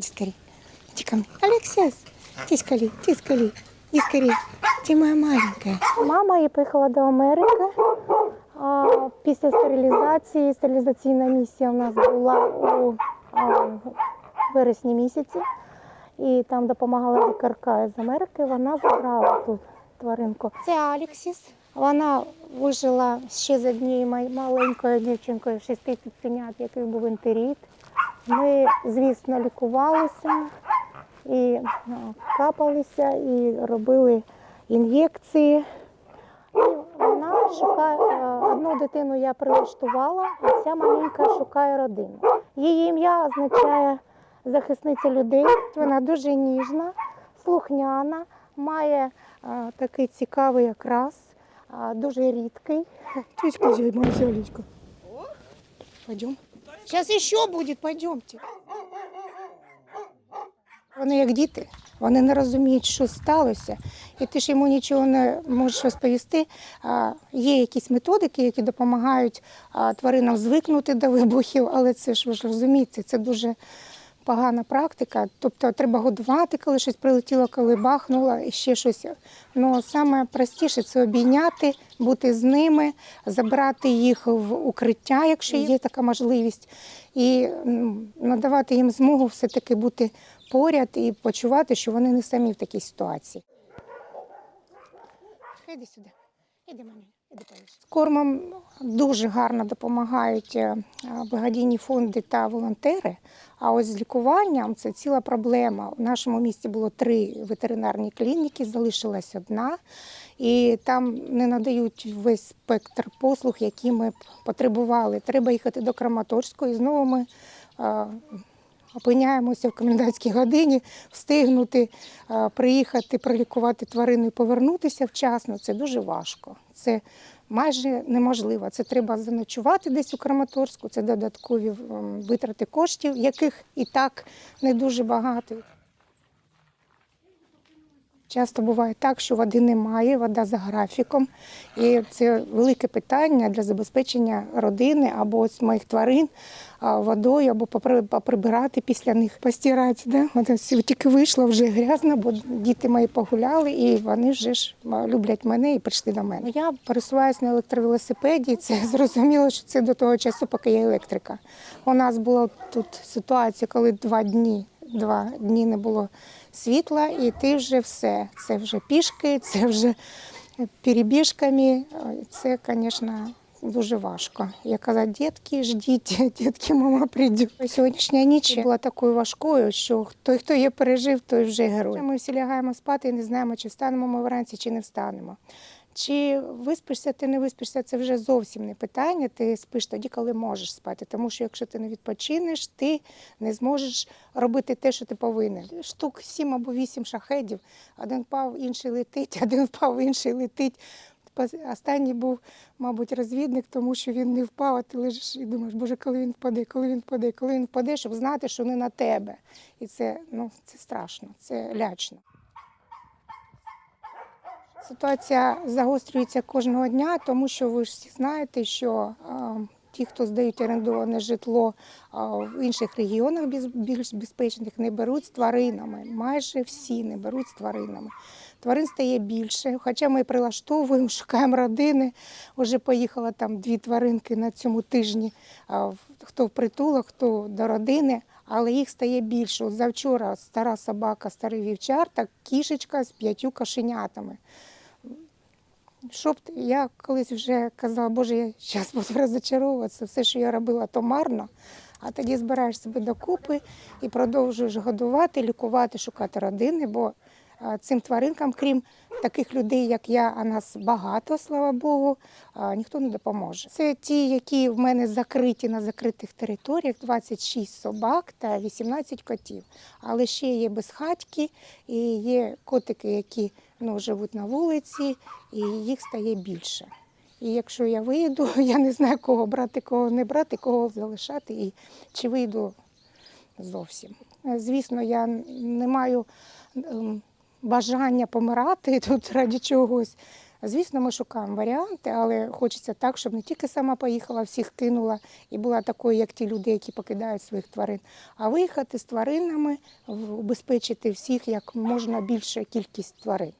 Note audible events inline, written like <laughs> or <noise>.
Иди скорее. Иди ко мне. Алексис, иди скорее, иди скорее. Иди скорее. Ты моя маленькая. Мама і поїхала до Америки. А, після стерилізації, стерилізаційна місія у нас була у а, вересні місяці. І там допомагала лікарка з Америки. Вона забрала тут тваринку. Це Алексіс. Вона вижила ще з однією маленькою дівчинкою, шести цуценят, яких був інтеріт. Ми, звісно, лікувалися і ну, капалися, і робили ін'єкції. І вона шукає е, одну дитину я прилаштувала, а ця маленька шукає родину. Її ім'я означає захисниця людей. Вона дуже ніжна, слухняна, має е, такий цікавий окрас, е, дуже рідкий. Тючка, моя зялечка. Пойдем. Сейчас еще будет, пойдемте. Вони як діти, вони не розуміють, що сталося, і ти ж йому нічого не можеш розповісти. Є якісь методики, які допомагають тваринам звикнути до вибухів, але це ж ви ж розумієте, це дуже погана практика. Тобто треба годувати, коли щось прилетіло, коли бахнуло, і ще щось. Ну саме простіше це обійняти, бути з ними, забрати їх в укриття, якщо є така можливість, і надавати їм змогу все-таки бути поряд і почувати, що вони не самі в такій ситуації. Іди сюди, іди мамі, кормом дуже гарно допомагають е, благодійні фонди та волонтери. А ось з лікуванням це ціла проблема. У нашому місті було три ветеринарні клініки, залишилась одна, і там не надають весь спектр послуг, які ми б потребували. Треба їхати до Краматорської. І знову ми е, опиняємося в комендантській годині, встигнути е, приїхати, пролікувати тварину і повернутися вчасно. Це дуже важко. Це майже неможливо. Це треба заночувати десь у Краматорську, це додаткові витрати коштів, яких і так не дуже багато. Часто буває так, що води немає, вода за графіком. І це велике питання для забезпечення родини або ось моїх тварин водою, або поприбирати після них, постирати. Да? От тільки вийшло вже грязно, бо діти мої погуляли, і вони вже ж люблять мене і прийшли до мене. Я пересуваюся на електровелосипеді. Це <laughs> зрозуміло, що це до того часу, поки я електрика. У нас була тут ситуація, коли два дні, два дні не було світла, і ти вже все. Це вже пішки, це вже перебіжками. Це, звісно, дуже важко. Я казала, дітки, ждіть, <laughs> дітки, мама прийде. Сьогоднішня ніч була такою важкою, що той, хто її пережив, той вже герой. Ми всі лягаємо спати і не знаємо, чи встанемо ми вранці, чи не встанемо. Чи виспишся, ти не виспишся, це вже зовсім не питання. Ти спиш тоді, коли можеш спати. Тому що якщо ти не відпочинеш, ти не зможеш робити те, що ти повинен. Штук сім або вісім шахедів. Один впав, інший летить, <laughs> один впав, інший летить. Останній був, мабуть, розвідник, тому що він не впав, а ти лежиш і думаєш, боже, коли він впаде, коли він впаде, коли він впаде, щоб знати, що не на тебе. І це, ну, це страшно, це лячно. Ситуація загострюється кожного дня, тому що ви ж всі знаєте, що а, ті, хто здають орендоване житло а, в інших регіонах більш безпечних, не беруть з тваринами. Майже всі не беруть з тваринами. Тварин стає більше, хоча ми прилаштовуємо, <laughs> шукаємо родини. Вже поїхало там дві тваринки на цьому тижні, а, хто в притулок, хто до родини. Але їх стає більше. От завчора стара собака, старий вівчар та кішечка з п'ятью кошенятами. Щоб я колись вже казала, Боже, я зараз <laughs> буду розочаровуватися, все, що я робила, то марно. А тоді збираєш себе докупи і продовжуєш годувати, лікувати, шукати родини, бо цим тваринкам, крім таких людей, як я, а нас багато, слава Богу, ніхто не допоможе. Це ті, які в мене закриті на закритих територіях, 26 собак та 18 котів. Але ще є безхатьки і є котики, які ну, живуть на вулиці, і їх стає більше. І якщо я вийду, <laughs> я не знаю, кого брати, кого не брати, кого залишати, і чи вийду зовсім. Е, Звісно, я не маю бажання помирати <laughs> тут раді чогось. Звісно, ми шукаємо варіанти, але хочеться так, щоб не тільки сама поїхала, всіх кинула і була такою, як ті люди, які покидають своїх тварин, а виїхати з тваринами, убезпечити всіх як можна більше кількість тварин.